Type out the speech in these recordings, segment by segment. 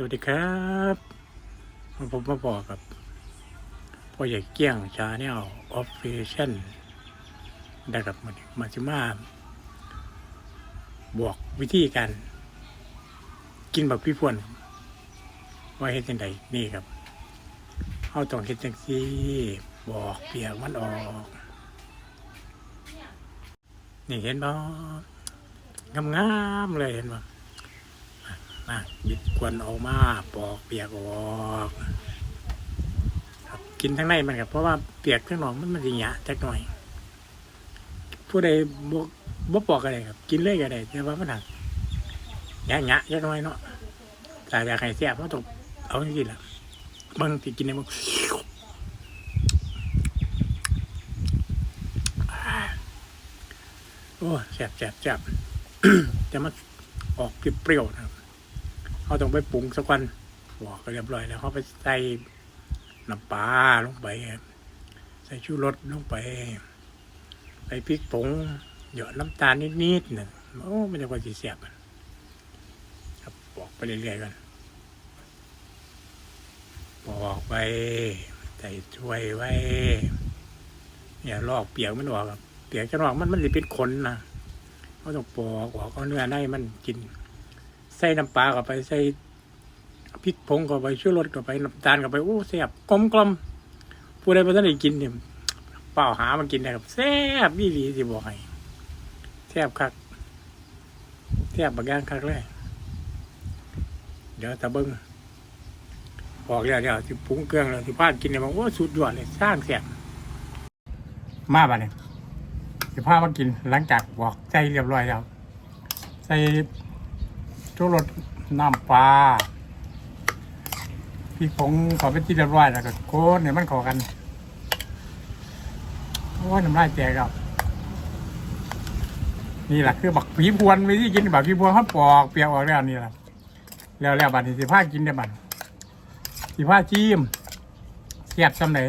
สวัสดีครับผมมาบอกกับพ่อใหญ่เกี้ยงชาแนลออฟฟิเชียลได้กับมันมาจิมาบอกวิธีการกินแบบพี่พวนว่าเฮ็ดจังไดนี่ครับเอาต้องเฮ็ดจังซี่บอกเปียกมันออก นี่เห็นบ่งามๆเลยเห็นบ่ นะบิดควนออกมาปอกเปียกออกครับกินทั้งในมันครับเพราะว่าเปียกทั้งนอกมันมันสิหยะจักหน่อย ผู้ใดบ่บ่ปอกก็ได้ครับ กินเลยก็ได้แต่ว่ามันหักหยะหยะจักหน่อยเนาะแต่อยากให้แซ่บก็ต้องเอาจริงๆล่ะเบิ่งสิกินได้มันโอ้แซ่บแซ่บแซ่บจะมันออกเปรี้ยวๆนะครับ เขาต้องไปปรุงสักวันบอกก็เรียบร้อยแล้วเขาไปใส่น้ำปลาลงไปครับใส่ชูรสลงไปใส่พริกผงหยอดน้ำตาลนิดๆหนึ่งโอ้มันจะกว่าสีเสียบอะครับบอกไปเรื่อยๆกันบอกไปใส่ถ้วยไว้อย่าลอกเปียกมันออกครับเปียกจะลอกมันมันจะเป็นขนนะเขาต้องปอกออกเอาเนื้อในมันกิน ใส่น้ำปลาเข้าไปใส่พริกผงเข้าไปช่วรสเข้าไปน้ำตาลเข้าไปโอ้แซ่บกลมกลมๆผู้ใดบ่ทันได้กินเนี่ยเปล่าหามากินได้ครับแซ่บอีหลีสิบอกให้แซ่บคักแซ่บบางอย่างคักเลยเดี๋ยวตะเบิ้งบอกแล้วเดี๋ยวสิปรุงเครื่องแล้วสิพาดกินเนี่ยมันโอ้สุดยอดเลยสร้างแซ่บมาบ่เนี่ยสิพามากินหลังจากบอกใจเรียบร้อยแล้วใส่ ชูรสน้ำปลาพริกผงขอเป็นที่เรียบร้อยแล้วก็โค้ดเนี่ยมันขอกันโอ้ยน้ำลายแตกครับนี่แหละคือบักผีพวนวิธีกินบักผีพวนเขาปอกเปียกออกแล้วนี่แหละแล้วแล้วบัดนี้สิผ้ากินได้บัดสิผ้าจิ้มเสียบจำไหน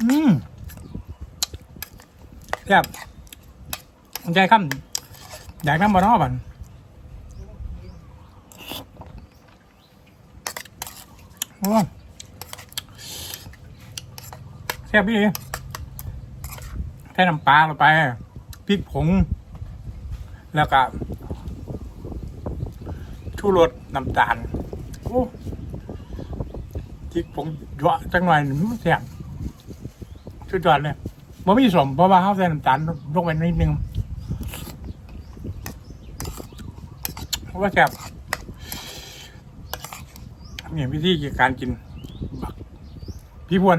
อืม ครับใจคำอยากน้ำบะนอบันโอ้แซ่บพี่แค่น้ำปลาลงไปพริกผง แล้วก็ชูรสน้ำตาลโอ้พริกผงเยอะจังหน่อยหนึ่งแซ่บสุดยอดเลย มันมีสมเพราะว่าเขาใส่น้ำตาลลงไปนิดนึงเพราะว่าแซ่บเนี่ยวิธีการกินบักพี่พวน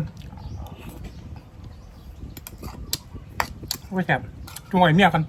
ว่าแซ่บจุ่มไอ้เมียกัน